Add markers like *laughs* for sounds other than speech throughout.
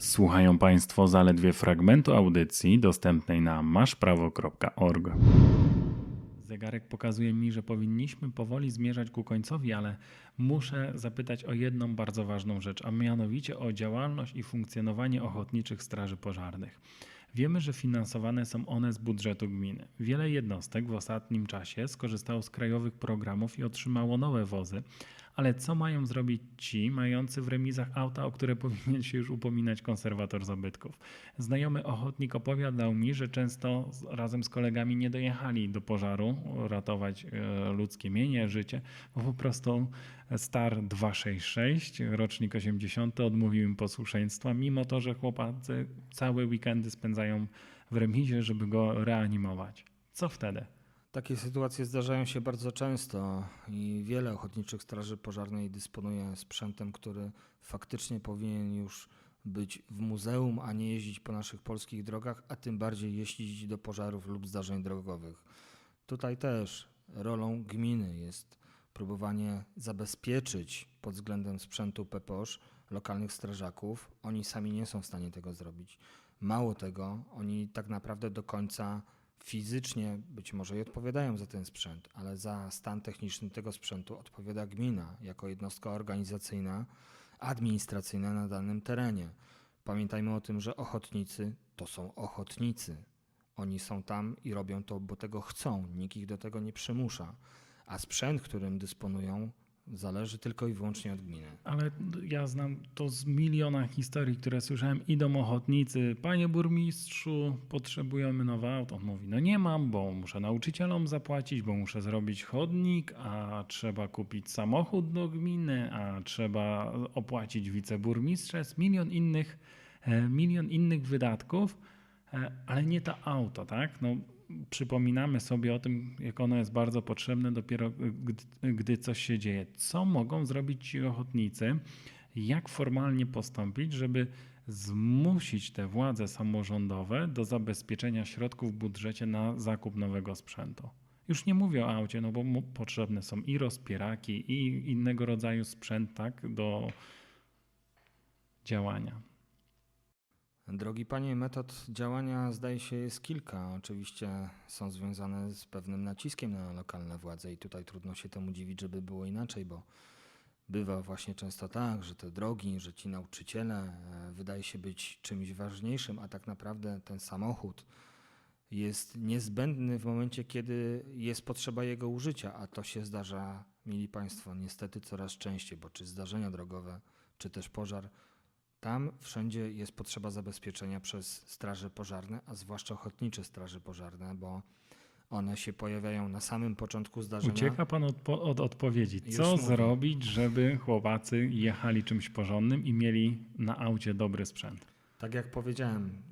Słuchają Państwo zaledwie fragmentu audycji dostępnej na maszprawo.org. Zegarek pokazuje mi, że powinniśmy powoli zmierzać ku końcowi, ale muszę zapytać o jedną bardzo ważną rzecz, a mianowicie o działalność i funkcjonowanie ochotniczych straży pożarnych. Wiemy, że finansowane są one z budżetu gminy. Wiele jednostek w ostatnim czasie skorzystało z krajowych programów i otrzymało nowe wozy, ale co mają zrobić ci mający w remizach auta, o które *laughs* powinien się już upominać konserwator zabytków? Znajomy ochotnik opowiadał mi, że często razem z kolegami nie dojechali do pożaru ratować e, ludzkie mienie, życie, bo po prostu Star 266, rocznik 80, odmówił im posłuszeństwa, mimo to, że chłopacy całe weekendy spędzają w remizie, żeby go reanimować. Co wtedy? Takie sytuacje zdarzają się bardzo często i wiele ochotniczych straży pożarnej dysponuje sprzętem, który faktycznie powinien już być w muzeum, a nie jeździć po naszych polskich drogach, a tym bardziej jeździć do pożarów lub zdarzeń drogowych. Tutaj też rolą gminy jest próbowanie zabezpieczyć pod względem sprzętu PPOSZ lokalnych strażaków. Oni sami nie są w stanie tego zrobić. Mało tego, oni tak naprawdę do końca fizycznie być może i odpowiadają za ten sprzęt, ale za stan techniczny tego sprzętu odpowiada gmina jako jednostka organizacyjna, administracyjna na danym terenie. Pamiętajmy o tym, że ochotnicy to są ochotnicy. Oni są tam i robią to, bo tego chcą. Nikt ich do tego nie przymusza. A sprzęt, którym dysponują, zależy tylko i wyłącznie od gminy. Ale ja znam to z miliona historii, które słyszałem. Idą ochotnicy, panie burmistrzu, potrzebujemy nowe auto. On mówi, no nie mam, bo muszę nauczycielom zapłacić, bo muszę zrobić chodnik, a trzeba kupić samochód do gminy, a trzeba opłacić wiceburmistrza. Jest milion innych, e, milion innych wydatków, e, ale nie to auto, tak? No, przypominamy sobie o tym, jak ono jest bardzo potrzebne dopiero gdy, gdy coś się dzieje. Co mogą zrobić ci ochotnicy? Jak formalnie postąpić, żeby zmusić te władze samorządowe do zabezpieczenia środków w budżecie na zakup nowego sprzętu? Już nie mówię o aucie, no bo potrzebne są i rozpieraki, i innego rodzaju sprzęt tak, do działania. Drogi panie, metod działania zdaje się jest kilka. Oczywiście są związane z pewnym naciskiem na lokalne władze i tutaj trudno się temu dziwić, żeby było inaczej, bo bywa właśnie często tak, że te drogi, że ci nauczyciele e, wydaje się być czymś ważniejszym, a tak naprawdę ten samochód jest niezbędny w momencie, kiedy jest potrzeba jego użycia, a to się zdarza, mili państwo, niestety coraz częściej, bo czy zdarzenia drogowe, czy też pożar, tam wszędzie jest potrzeba zabezpieczenia przez straże pożarne, a zwłaszcza ochotnicze straże pożarne, bo one się pojawiają na samym początku zdarzenia. Ucieka pan od, od odpowiedzi. Co zrobić, żeby chłopacy jechali czymś porządnym i mieli na aucie dobry sprzęt? Tak jak powiedziałem,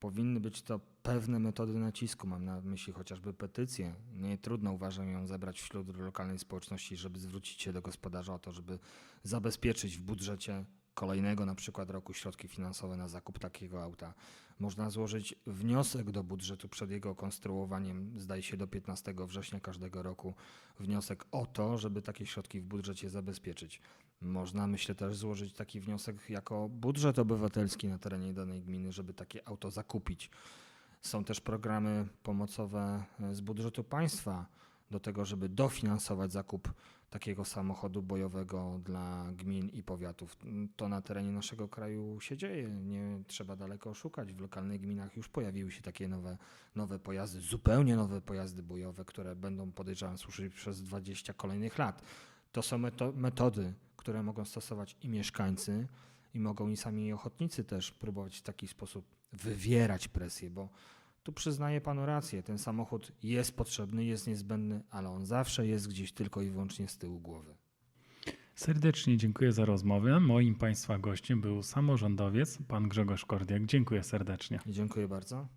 powinny być to pewne metody nacisku. Mam na myśli chociażby petycję. Nie trudno uważam ją zebrać wśród lokalnej społeczności, żeby zwrócić się do gospodarza o to, żeby zabezpieczyć w budżecie kolejnego na przykład roku środki finansowe na zakup takiego auta. Można złożyć wniosek do budżetu przed jego konstruowaniem, zdaje się do 15 września każdego roku, wniosek o to, żeby takie środki w budżecie zabezpieczyć. Można, myślę, też złożyć taki wniosek jako budżet obywatelski na terenie danej gminy, żeby takie auto zakupić. Są też programy pomocowe z budżetu państwa do tego, żeby dofinansować zakup takiego samochodu bojowego dla gmin i powiatów. To na terenie naszego kraju się dzieje. Nie trzeba daleko szukać. W lokalnych gminach już pojawiły się takie nowe, nowe pojazdy, zupełnie nowe pojazdy bojowe, które będą, podejrzewam, służyć przez 20 kolejnych lat. To są meto- metody, które mogą stosować i mieszkańcy, i mogą i sami ochotnicy też próbować w taki sposób wywierać presję, bo tu przyznaję panu rację, ten samochód jest potrzebny, jest niezbędny, ale on zawsze jest gdzieś tylko i wyłącznie z tyłu głowy. Serdecznie dziękuję za rozmowę. Moim Państwa gościem był samorządowiec, pan Grzegorz Kordiak. Dziękuję serdecznie. Dziękuję bardzo.